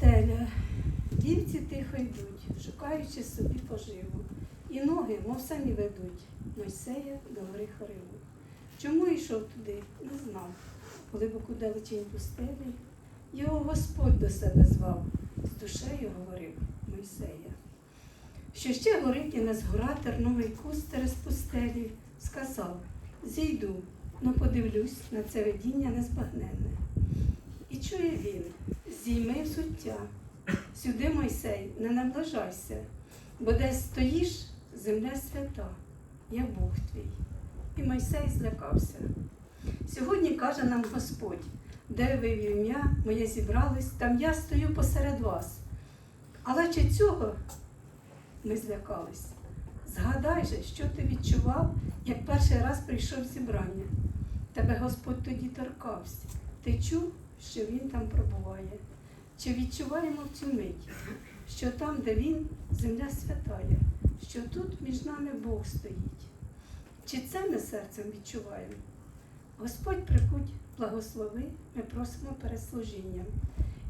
пустеля, вівці тихо йдуть, шукаючи собі поживу. І ноги, мов самі ведуть, Мойсея до гори Хориву. Чому йшов туди, не знав. Глибоку далечінь пустелі, його Господь до себе звав, з душею говорив Мойсея. Що ще горить і на згора терновий куст через пустелі, сказав, зійду, но подивлюсь на це видіння незбагненне. Зійми взуття, сюди, Мойсей, не наближайся, бо десь стоїш, земля свята, я Бог твій. І Мойсей злякався. Сьогодні каже нам Господь, де ви в ім'я моє зібрались, там я стою посеред вас. Але чи цього ми злякались? Згадай же, що ти відчував, як перший раз прийшов зібрання. Тебе Господь тоді торкався. Ти чув, що Він там пробуває? Чи відчуваємо в цю мить, що там, де Він, земля святая, що тут між нами Бог стоїть? Чи це ми серцем відчуваємо? Господь прикуть благослови, ми просимо перед служінням.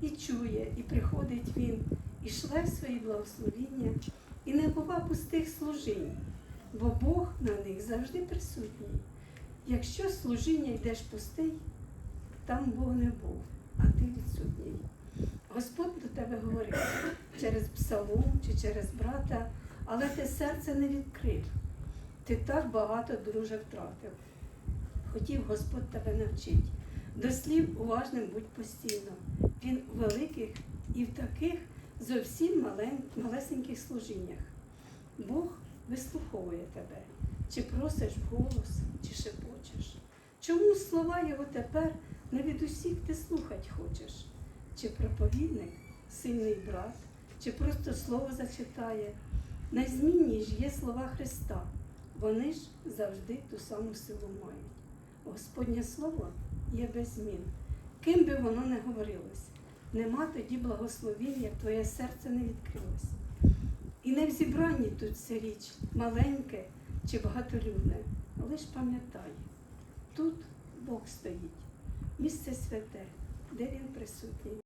І чує, і приходить Він, і шле свої благословіння, і не бува пустих служінь, бо Бог на них завжди присутній. Якщо служіння йдеш пустий, там Бог не був, а ти відсутній. Господь до тебе говорив через псалом чи через брата, але ти серце не відкрив. Ти так багато, друже, втратив. Хотів Господь тебе навчить. До слів уважним будь постійно. Він у великих і в таких зовсім малесеньких служіннях. Бог вислуховує тебе, чи просиш голос, чи шепочеш. Чому слова його тепер не від усіх ти слухать хочеш? Чи проповідник, сильний брат, чи просто слово зачитає? Найзмінні ж є слова Христа, вони ж завжди ту саму силу мають. Господнє слово є без змін. Ким би воно не говорилось, нема тоді благословіння, твоє серце не відкрилось. І не в зібранні тут ця річ, маленьке чи багатолюдне, лиш пам'ятай, тут Бог стоїть, місце святе, де він присутній.